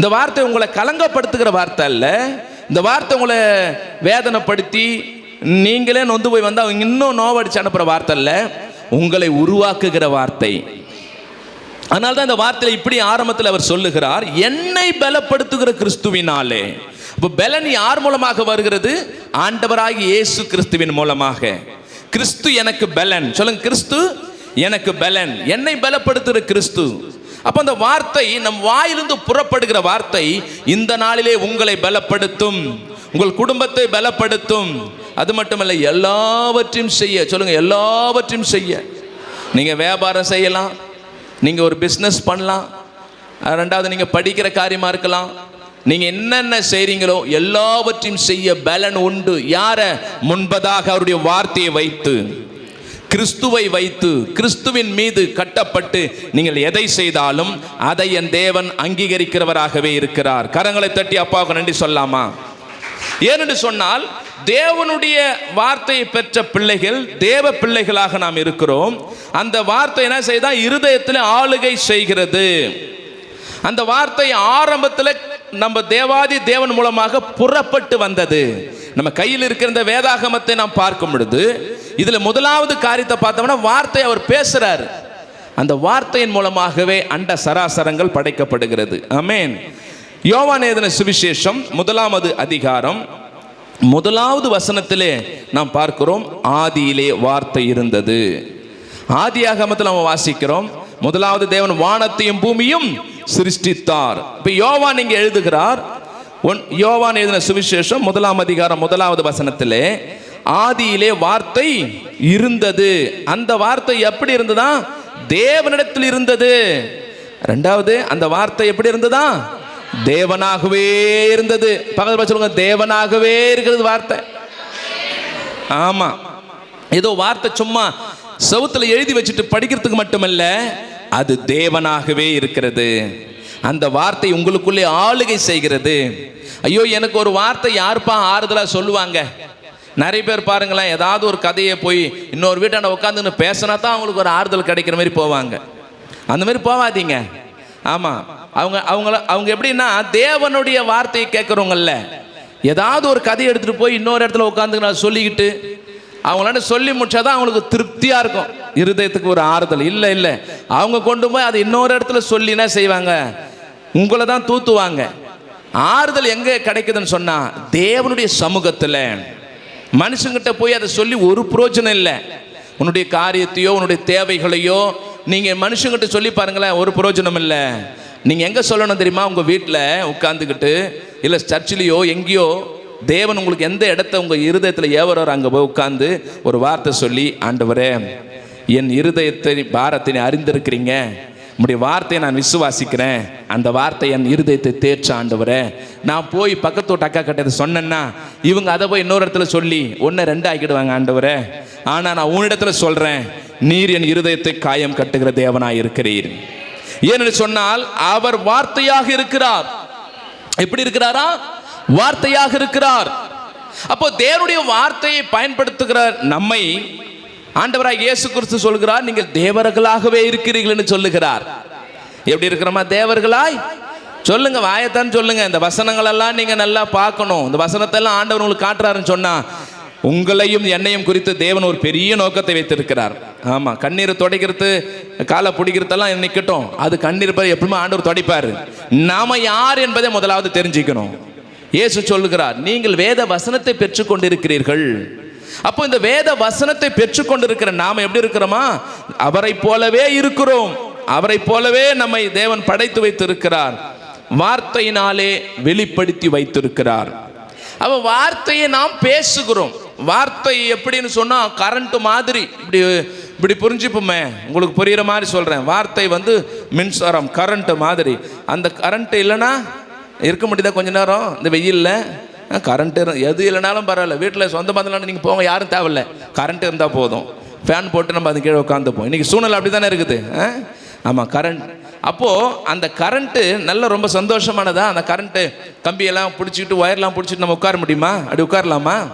இந்த வார்த்தை உங்களை கலங்கப்படுத்துகிற வார்த்தை அல்ல. இந்த வார்த்தை உங்களை வேதனைப்படுத்தி நீங்களே நொந்து போய் வந்தால் இன்னும் நோவடிச்சு அனுப்புகிற வார்த்தை இல்லை உங்களை உருவாக்குகிற வார்த்தை. அதனால தான் இந்த வார்த்தையில் இப்படி ஆரம்பத்தில் அவர் சொல்லுகிறார் என்னை பலப்படுத்துகிற கிறிஸ்துவினாலே. இப்போ பலன் யார் மூலமாக வருகிறது? ஆண்டவராகி இயேசு கிறிஸ்துவின் மூலமாக. கிறிஸ்து எனக்கு பலன். சொல்லுங்க கிறிஸ்து எனக்கு பலன். என்னை பலப்படுத்துகிற கிறிஸ்து. அப்போ அந்த வார்த்தை நம் வாயிலிருந்து புறப்படுகிற வார்த்தை இந்த நாளிலே உங்களை பலப்படுத்தும் உங்கள் குடும்பத்தை பலப்படுத்தும். அது மட்டுமல்ல எல்லாவற்றையும் செய்ய சொல்லுங்க எல்லாவற்றையும் செய்ய. நீங்கள் வியாபாரம் செய்யலாம் நீங்கள் ஒரு பிஸ்னஸ் பண்ணலாம் ரெண்டாவது நீங்கள் படிக்கிற காரியமாக இருக்கலாம் நீங்கள் என்னென்ன செய்கிறீங்களோ எல்லாவற்றையும் செய்ய பலன் உண்டு. யாரை? முன்பதாக அவருடைய வார்த்தையை வைத்து. கிறிஸ்துவை வைத்து கிறிஸ்துவின் மீது கட்டப்பட்டு நீங்கள் எதை செய்தாலும் அதை என் தேவன் அங்கீகரிக்கிறவராகவே இருக்கிறார். கரங்களை தட்டி அப்பாவுக்கு நன்றி சொல்லாமா ஏனென்று சொன்னால் தேவனுடைய வார்த்தையை பெற்ற பிள்ளைகள் தேவ பிள்ளைகளாக நாம் இருக்கிறோம். அந்த வார்த்தை என்ன செய்தா? இருதயத்தில் ஆளுகை செய்கிறது. அந்த வார்த்தை ஆரம்பத்தில் நம்ம தேவாதி தேவன் மூலமாக புறப்பட்டு வந்தது. நம்ம கையில் இருக்கிற இந்த வேதாகமத்தை நாம் பார்க்கும் பொழுது இதில் முதலாவது காரியத்தை பார்த்தோம்னா வார்த்தை அவர் பேசுகிறார் அந்த வார்த்தையின் மூலமாகவே அண்ட சராசரங்கள் படைக்கப்படுகிறது. அமேன் யோவானேதன சுவிசேஷம் முதலாவது அதிகாரம். முதலாவது வசனத்திலே நாம் பார்க்கிறோம் ஆதியிலே வார்த்தை இருந்தது. ஆதியாகமத்தில் நம்ம வாசிக்கிறோம் முதலாவது தேவன் வானத்தையும் பூமியும் சிருஷ்டித்தார். இப்போ யோவான் இங்கே எழுதுகிறார் ஒன் யோவான் எழுதின சுவிசேஷம் முதலாம் அதிகாரம் முதலாவது வசனத்திலே ஆதியிலே வார்த்தை இருந்தது. அந்த வார்த்தை எப்படி இருந்ததா? தேவனிடத்தில் இருந்தது. ரெண்டாவது அந்த வார்த்தை எப்படி இருந்ததா? தேவனாகவே இருந்தது. பக்கத்தில் சொல்லுங்க தேவனாகவே இருக்கிறது வார்த்தை. ஆமா. ஏதோ வார்த்தை சும்மா செவுத்துல எழுதி வச்சுட்டு படிக்கிறதுக்கு மட்டுமல்ல அது தேவனாகவே இருக்கிறது. அந்த வார்த்தை உங்களுக்குள்ளே ஆளுகை செய்கிறது. ஐயோ எனக்கு ஒரு வார்த்தை யாருப்பா ஆறுதலாக சொல்லுவாங்க? நிறைய பேர் பாருங்களேன் ஏதாவது ஒரு கதையை போய் இன்னொரு வீட்டாண்ட உட்காந்துன்னு பேசினா தான் அவங்களுக்கு ஒரு ஆறுதல் கிடைக்கிற மாதிரி போவாங்க. அந்த மாதிரி போவாதீங்க. ஆமாம் அவங்க அவங்கள அவங்க எப்படின்னா தேவனுடைய வார்த்தையை கேட்குறவங்கல்ல. ஏதாவது ஒரு கதையை எடுத்துகிட்டு போய் இன்னொரு இடத்துல உட்காந்து நான் சொல்லிக்கிட்டு அவங்களாண்ட சொல்லி முடிச்சாதான் அவங்களுக்கு திருப்தியாக இருக்கும். இருதயத்துக்கு ஒரு ஆறுதல். இல்லை இல்லை. அவங்க கொண்டு போய் அதை இன்னொரு இடத்துல சொல்லினா செய்வாங்க? உங்களை தான் தூத்துவாங்க. ஆறுதல் எங்கே கிடைக்குதுன்னு சொன்னால் தேவனுடைய சமூகத்தில். மனுஷங்கிட்ட போய் அதை சொல்லி ஒரு புரோஜனம் இல்லை. உன்னுடைய காரியத்தையோ உன்னுடைய தேவைகளையோ நீங்கள் மனுஷங்கிட்ட சொல்லி பாருங்களேன் ஒரு புரோஜனம் இல்லை. நீங்கள் எங்கே சொல்லணும் தெரியுமா? உங்கள் வீட்டில் உட்காந்துக்கிட்டு இல்லை சர்ச்சிலேயோ எங்கேயோ தேவன் உங்களுக்கு எந்த இடத்த உங்கள் இருதயத்தில் ஏவரோ அங்கே போய் உட்காந்து ஒரு வார்த்தை சொல்லி ஆண்டவரே என் இருதயத்தை பாரத்தினை அறிந்திருக்கிறீங்க. உடைய வார்த்தையை நான் விசுவாசிக்கிறேன். அந்த வார்த்தை என் இருதயத்தை தேர்ச்ச ஆண்டவரே. நான் போய் பக்கத்து அக்கா கிட்ட சொன்னேன்னா இவங்க அதை போய் இன்னொரு இடத்துல சொல்லி ஒன்று ரெண்டு ஆக்கிடுவாங்க ஆண்டவரே. ஆனால் நான் உன்னிடத்துல சொல்கிறேன் நீர் என் இருதயத்தை காயம் கட்டுகிற தேவனாக இருக்கிறீர். ஏனென்று சொன்னால் அவர் வார்த்தையாக இருக்கிறார். எப்படி இருக்கிறாரா? வார்த்தையாக இருக்கிறார். அப்போ தேவனுடைய வார்த்தையை பயன்படுத்துகிற நம்மை ஆண்டவராய் இயேசு கிறிஸ்து சொல்கிறார் நீங்கள் தேவர்களாகவே இருக்கிறீர்கள் என்று சொல்லுகிறார். எப்படி இருக்கிறோமா? தேவர்களாய்? சொல்லுங்க வாயத்தான் சொல்லுங்க. இந்த வசனங்கள் எல்லாம் நீங்க நல்லா பார்க்கணும். இந்த வசனத்தை எல்லாம் ஆண்டவர் உங்களுக்கு காட்டுறாருன்னு சொன்னா உங்களையும் என்னையும் குறித்து தேவன் ஒரு பெரிய நோக்கத்தை வைத்திருக்கிறார். ஆமா கண்ணீரை துடைக்கிறது காலை பிடிக்கிறதெல்லாம் நிற்கட்டும் அது கண்ணீர் பாரு எப்பவுமே ஆண்டவர் துடைப்பாரு? நாம யார் என்பதை முதலாவது தெரிஞ்சுக்கணும். இயேசு சொல்லுகிறார் நீங்கள் வேத வசனத்தை பெற்றுக்கொண்டிருக்கிறீர்கள். அப்போ இந்த வேத வசனத்தை பெற்றுக்கொண்டிருக்கிற நாம் எப்படி இருக்கிறோமா? அவரை போலவே இருக்கிறோம். அவரை போலவே நம்மை தேவன் படைத்து வைத்திருக்கிறார். வார்த்தையினாலே வெளிப்படுத்தி வைத்திருக்கிறார். அவ வார்த்தையை நாம் பேசுகிறோம். வார்த்தை எப்படின்னு சொன்னால் கரண்ட் மாதிரி. இப்படி இப்படி புரிஞ்சுப்போமே. உங்களுக்கு புரியுற மாதிரி சொல்கிறேன் வார்த்தை வந்து மின்சாரம் கரண்ட்டு மாதிரி. அந்த கரண்ட் இல்லைன்னா இருக்க முடியுதா கொஞ்ச நேரம்? இந்த வெயில்ல? கரண்ட் எது இல்லைனாலும் பரவாயில்ல. வீட்டில் சொந்த பந்தலாம் நீங்கள் போங்க யாரும் தேவையில்ல. கரண்ட் இருந்தால் போதும். ஃபேன் போட்டு நம்ம அது கீழே உட்காந்துப்போம் இன்றைக்கி சூழ்நிலை அப்படி தானே இருக்குது ஆமாம் கரண்ட் அப்போது அந்த கரண்ட்டு நல்ல ரொம்ப சந்தோஷமானதா? அந்த கரண்ட்டு கம்பியெல்லாம் பிடிச்சிக்கிட்டு ஒயர்லாம் பிடிச்சிட்டு நம்ம உட்கார முடியுமா? அப்படி உட்காரலாமா?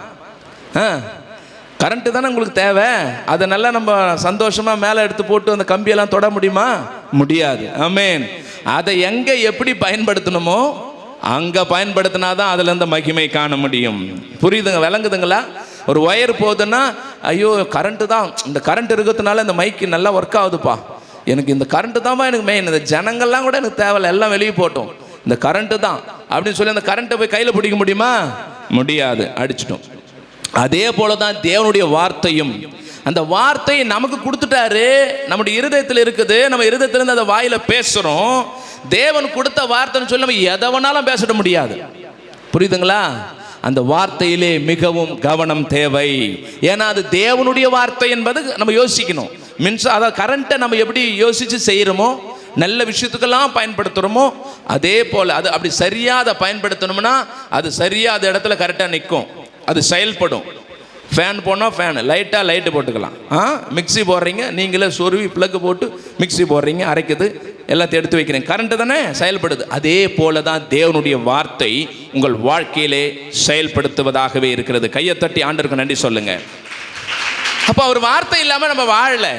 ஆ? கரண்ட்டு தானே உங்களுக்கு தேவை. அதை நல்லா நம்ம சந்தோஷமாக மேலே எடுத்து போட்டு அந்த கம்பியெல்லாம் தொட முடியுமா? முடியாது. ஆமேன் அதை எங்கே எப்படி பயன்படுத்தணுமோ அங்கே பயன்படுத்தினாதான் அதில் இருந்து மகிமை காண முடியும். புரியுதுங்க விளங்குதுங்களா? ஒரு ஒயர் போகுதுன்னா ஐயோ கரண்ட்டு தான். இந்த கரண்ட் இருக்கிறதுனால இந்த மைக்கு நல்லா ஒர்க் ஆகுதுப்பா. எனக்கு இந்த கரண்ட்டு தான்ப்பா எனக்கு மெயின் இந்த ஜனங்கள்லாம் கூட எனக்கு தேவையில்லை எல்லாம் வெளியே போட்டோம் இந்த கரண்ட்டு தான். அப்படின்னு சொல்லி அந்த கரண்ட்டை போய் கையில் பிடிக்க முடியுமா? முடியாது. அடிச்சிட்டோம். அதே போல தான் தேவனுடைய வார்த்தையும். அந்த வார்த்தையை நமக்கு கொடுத்துட்டாரு. நம்முடைய இருதயத்தில் இருக்குது. நம்ம இருதயத்திலேருந்து அந்த வாயில் பேசுகிறோம் தேவன் கொடுத்த வார்த்தைன்னு சொல்லி நம்ம எதை வேணாலும் பேசிட முடியாது. புரியுதுங்களா? அந்த வார்த்தையிலே மிகவும் கவனம் தேவை. ஏன்னா அது தேவனுடைய வார்த்தை என்பது நம்ம யோசிக்கணும். மின்சா அதாவது கரண்ட்டை நம்ம எப்படி யோசித்து செய்கிறோமோ நல்ல விஷயத்துக்கெல்லாம் பயன்படுத்துகிறோமோ அதே போல் அது அப்படி சரியாக அதை பயன்படுத்தணும்னா அது சரியாக அந்த இடத்துல கரெக்டாக நிற்கும். அது செயல்படும். ஃபேன் போனால் ஃபேனு லைட்டாக லைட்டு போட்டுக்கலாம். ஆ? மிக்ஸி போடுறீங்க நீங்களே சொருவி ப்ளக்கு போட்டு மிக்ஸி போடுறீங்க அரைக்குது எல்லாத்தையும் எடுத்து வைக்கிறேன். கரண்ட்டு தானே? செயல்படுது. அதே போல தான் தேவனுடைய வார்த்தை உங்கள் வாழ்க்கையிலே செயல்படுத்துவதாகவே இருக்கிறது. கையை தட்டி ஆண்டருக்கு நன்றி சொல்லுங்க. அப்போ அவர் வார்த்தை இல்லாமல் நம்ம வாழலை.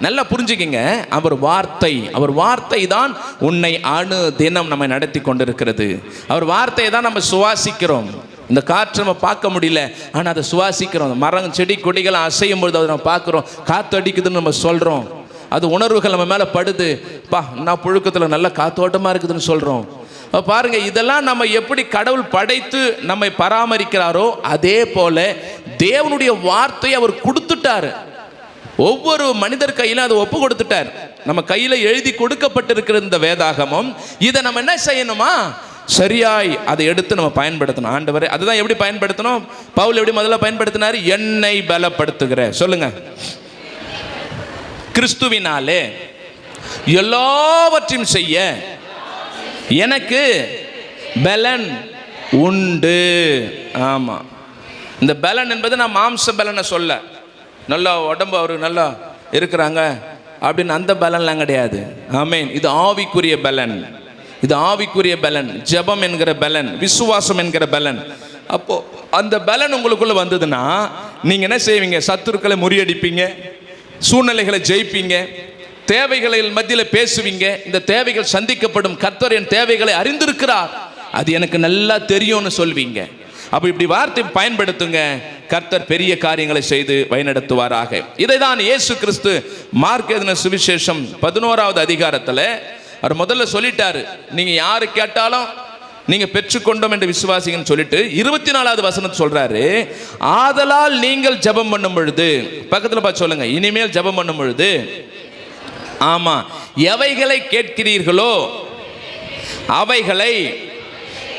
நல்லா புரிஞ்சுக்கிங்க. அவர் வார்த்தை அவர் வார்த்தை தான் உன்னை அணு தினம் நம்ம நடத்தி கொண்டிருக்கிறது. அவர் வார்த்தையை தான் நம்ம சுவாசிக்கிறோம். இந்த காற்று நம்ம பார்க்க முடியல. ஆனால் அதை சுவாசிக்கிறோம். மரம் செடி கொடிகள் அசையும் பொழுது அதை நம்ம பார்க்குறோம். காற்று அடிக்குதுன்னு நம்ம சொல்கிறோம் அது உணர்வுகள் நம்ம மேலே படுது. பா நான் புழுக்கத்தில் நல்ல காத்தோட்டமாக இருக்குதுன்னு சொல்கிறோம் பாருங்கள் பாருங்க இதெல்லாம் நம்ம எப்படி கடவுள் படைத்து நம்மை பராமரிக்கிறாரோ அதே போல தேவனுடைய வார்த்தையை அவர் கொடுத்துட்டாரு. ஒவ்வொரு மனிதர் கையிலும் அதை ஒப்பு கொடுத்துட்டார். நம்ம கையில் எழுதி கொடுக்கப்பட்டிருக்கிற இந்த வேதாகமம் இதை நம்ம என்ன செய்யணுமா? சரியாய் அதை எடுத்து நம்ம பயன்படுத்தணும். ஆண்டவரே அதுதான் எப்படி பயன்படுத்தணும்? பவுல் எப்படி முதல்ல பயன்படுத்தினார்? என்னை பலப்படுத்துகிற. சொல்லுங்க. கிறிஸ்துவினாலே எல்லாவற்றையும் செய்ய எனக்கு பலன் உண்டு. ஆமாம் இந்த பலன் என்பது நான் மாம்ச பலனை சொல்ல. நல்லா உடம்பு அவர் நல்லா இருக்கிறாங்க அப்படின்னு அந்த பலன்லாம் கிடையாது. ஆமேன். இது ஆவிக்குரிய பலன். இது ஆவிக்குரிய பலன். ஜெபம் என்கிற பலன். விசுவாசம் என்கிற பலன். அப்போ அந்த பலன் உங்களுக்குள்ள வந்ததுன்னா நீங்க என்ன செய்வீங்க? சத்துருக்களை முறியடிப்பீங்க. சூழ்நிலைகளை ஜெயிப்பீங்க. தேவைகளை மத்தியில் பேசுவீங்க. இந்த தேவைகள் சந்திக்கப்படும். கர்த்தர் என் தேவைகளை அறிந்திருக்கிறார். அது எனக்கு நல்லா தெரியும்னு சொல்வீங்க. அப்போ இப்படி வார்த்தை பயன்படுத்துங்க. கர்த்தர் பெரிய காரியங்களை செய்து வழிநடத்துவாராக. இதை தான் இயேசு கிறிஸ்து மார்க் சுவிசேஷம் பதினோராவது அதிகாரத்தில் அவர் முதல்ல சொல்லிட்டாரு. நீங்க யாரு கேட்டாலும் நீங்க பெற்றுக்கொண்டோம் என்று விசுவாசிங்கன்னு சொல்லிட்டு இருபத்தி நாலாவது வசனத்தை சொல்றாரு ஆதலால் நீங்கள் ஜெபம் பண்ணும் பொழுது பக்கத்தில் பார்த்து சொல்லுங்க இனிமேல் ஜெபம் பண்ணும் பொழுது ஆமா எவைகளை கேட்கிறீர்களோ அவைகளை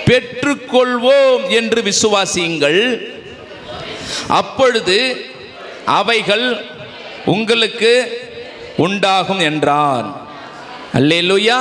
பெற்றுக்கொள்வோம் என்று விசுவாசியுங்கள். அப்பொழுது அவைகள் உங்களுக்கு உண்டாகும் என்றான். அல்லேலூயா.